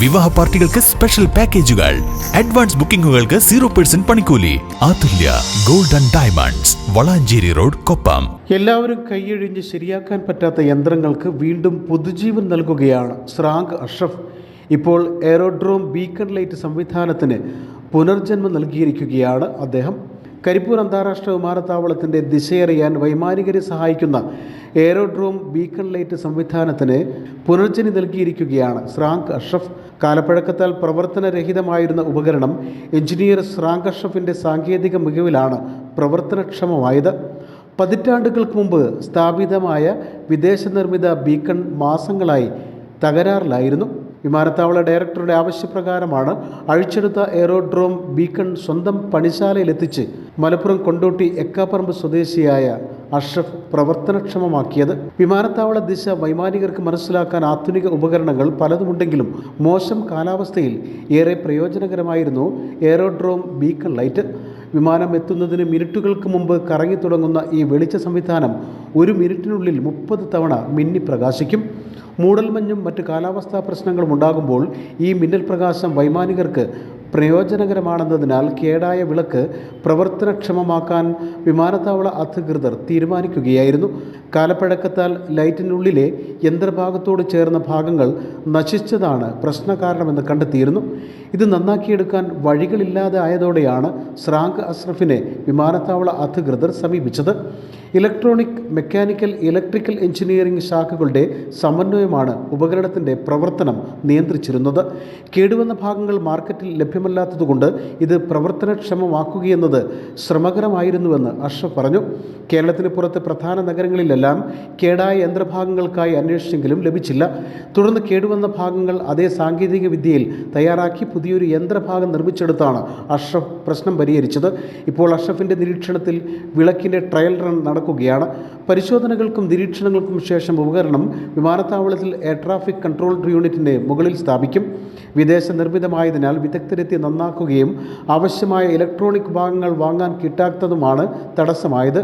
വിവാഹ പാർട്ടികൾക്ക് സ്പെഷ്യൽ പാക്കേജുകൾ അഡ്വാൻസ് ബുക്കിംഗുകൾക്ക് സീറോ പെർസെന്റ് പണിക്കൂലി. Athulya golden diamonds Valanchery road Koppam. എല്ലാവരും കൈയഴിഞ്ഞ് ശരിയാക്കാൻ പറ്റാത്ത യന്ത്രങ്ങൾക്ക് വീണ്ടും പുതുജീവൻ നൽകുകയാണ് സ്രാങ്ക് അഷ്റഫ്. ഇപ്പോൾ എയറോഡ്രോം ബീക്കൺ ലൈറ്റ് സംവിധാനത്തിന് പുനർജന്മം നൽകിയിരിക്കുകയാണ് അദ്ദേഹം. കരിപ്പൂർ അന്താരാഷ്ട്ര വിമാനത്താവളത്തിന്റെ ദിശയറിയാൻ വൈമാനികരെ സഹായിക്കുന്ന എയറോഡ്രോം ബീക്കൺ ലൈറ്റ് സംവിധാനത്തിന് പുനർജനി നൽകിയിരിക്കുകയാണ്. സ്രാങ്ക് അഷ്റഫ് കാലപ്പഴക്കത്താൽ പ്രവർത്തനരഹിതമായിരുന്ന ഉപകരണം എഞ്ചിനീയർ സ്രാങ്ക് അഷ്റഫിന്റെ സാങ്കേതിക മികവിലാണ് പ്രവർത്തനക്ഷമമായത്. പതിറ്റാണ്ടുകൾക്ക് മുമ്പ് സ്ഥാപിതമായ വിദേശ നിർമ്മിത ബീക്കൺ മാസങ്ങളായി തകരാറിലായിരുന്നു. വിമാനത്താവള ഡയറക്ടറുടെ ആവശ്യപ്രകാരമാണ് അഴിച്ചെടുത്ത എയറോഡ്രോം ബീക്കൺ സ്വന്തം പണിശാലയിലെത്തിച്ച് മലപ്പുറം കൊണ്ടോട്ടി എക്കാപ്പറമ്പ് സ്വദേശിയായ അഷ്റഫ് പ്രവർത്തനക്ഷമമാക്കിയത്. വിമാനത്താവള ദിശ വൈമാനികർക്ക് മനസ്സിലാക്കാൻ ആധുനിക ഉപകരണങ്ങൾ പലതുമുണ്ടെങ്കിലും മോശം കാലാവസ്ഥയിൽ ഏറെ പ്രയോജനകരമായിരുന്നു എയറോഡ്രോം ബീക്കൺ ലൈറ്റ്. വിമാനം എത്തുന്നതിന് മിനിറ്റുകൾക്ക് മുമ്പ് കറങ്ങി തുടങ്ങുന്ന ഈ വെളിച്ച സംവിധാനം ഒരു മിനിറ്റിനുള്ളിൽ മുപ്പത് തവണ മിന്നി പ്രകാശിക്കും. മൂടൽമഞ്ഞും മറ്റ് കാലാവസ്ഥാ പ്രശ്നങ്ങളും ഉണ്ടാകുമ്പോൾ ഈ മിന്നൽ പ്രകാശം വൈമാനികർക്ക് പ്രയോജനകരമാണെന്നതിനാൽ കേടായ വിളക്ക് പ്രവർത്തനക്ഷമമാക്കാൻ വിമാനത്താവള അധികൃതർ തീരുമാനിക്കുകയായിരുന്നു. കാലപ്പഴക്കത്താൽ ലൈറ്റിനുള്ളിലെ യന്ത്രഭാഗത്തോട് ചേർന്ന ഭാഗങ്ങൾ നശിച്ചതാണ് പ്രശ്നകാരണമെന്ന് കണ്ടെത്തിയിരുന്നു. ഇത് നന്നാക്കിയെടുക്കാൻ വഴികളില്ലാതെ ആയതോടെയാണ് സ്രാങ്ക് അസ്രഫിനെ വിമാനത്താവള അധികൃതർ സമീപിച്ചത്. ഇലക്ട്രോണിക് മെക്കാനിക്കൽ ഇലക്ട്രിക്കൽ എഞ്ചിനീയറിംഗ് ശാഖകളുടെ സമന്വയമാണ് ഉപകരണത്തിന്റെ പ്രവർത്തനം നിയന്ത്രിച്ചിരുന്നത്. കേടുവന്ന ഭാഗങ്ങൾ മാർക്കറ്റിൽ ലഭ്യമല്ലാത്തതുകൊണ്ട് ഇത് പ്രവർത്തനക്ഷമമാക്കുകയെന്നത് ശ്രമകരമായിരുന്നുവെന്ന് അഷ്റഫ് പറഞ്ഞു. കേരളത്തിന് പുറത്ത് പ്രധാന നഗരങ്ങളിലെല്ലാം കേടായ യന്ത്രഭാഗങ്ങൾക്കായി അന്വേഷിച്ചെങ്കിലും ലഭിച്ചില്ല. തുടർന്ന് കേടുവന്ന ഭാഗങ്ങൾ അതേ സാങ്കേതിക വിദ്യയിൽ തയ്യാറാക്കി പുതിയൊരു യന്ത്രഭാഗം നിർമ്മിച്ചെടുത്താണ് അഷ്റഫ് പ്രശ്നം പരിഹരിച്ചത്. ഇപ്പോൾ അഷ്റഫിന്റെ നിരീക്ഷണത്തിൽ വിളക്കിന്റെ ട്രയൽ റൺ നടക്കുകയാണ്. പരിശോധനകൾക്കും നിരീക്ഷണങ്ങൾക്കും ശേഷം ഉപകരണം വിമാനത്താവളത്തിൽ എയർ ട്രാഫിക് കൺട്രോൾ യൂണിറ്റിന്റെ മുകളിൽ സ്ഥാപിക്കും. വിദേശ നിർമ്മിതമായതിനാൽ വിദഗ്ധരെത്തി നന്നാക്കുകയും ആവശ്യമായ ഇലക്ട്രോണിക് ഭാഗങ്ങൾ വാങ്ങാൻ കിട്ടാത്തതുമാണ് തടസ്സമായത്.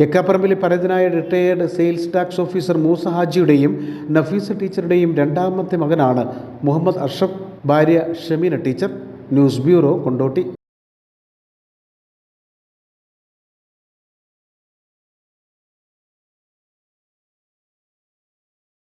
എക്കാപ്പറമ്പിലെ പരതിനായ retired sales tax officer Moosa ഹാജിയുടെയും Nafeesa ടീച്ചറുടെയും രണ്ടാമത്തെ മകനാണ് മുഹമ്മദ് അഷഫ് ഭാര്യ Shameena teacher. News bureau Kondotty.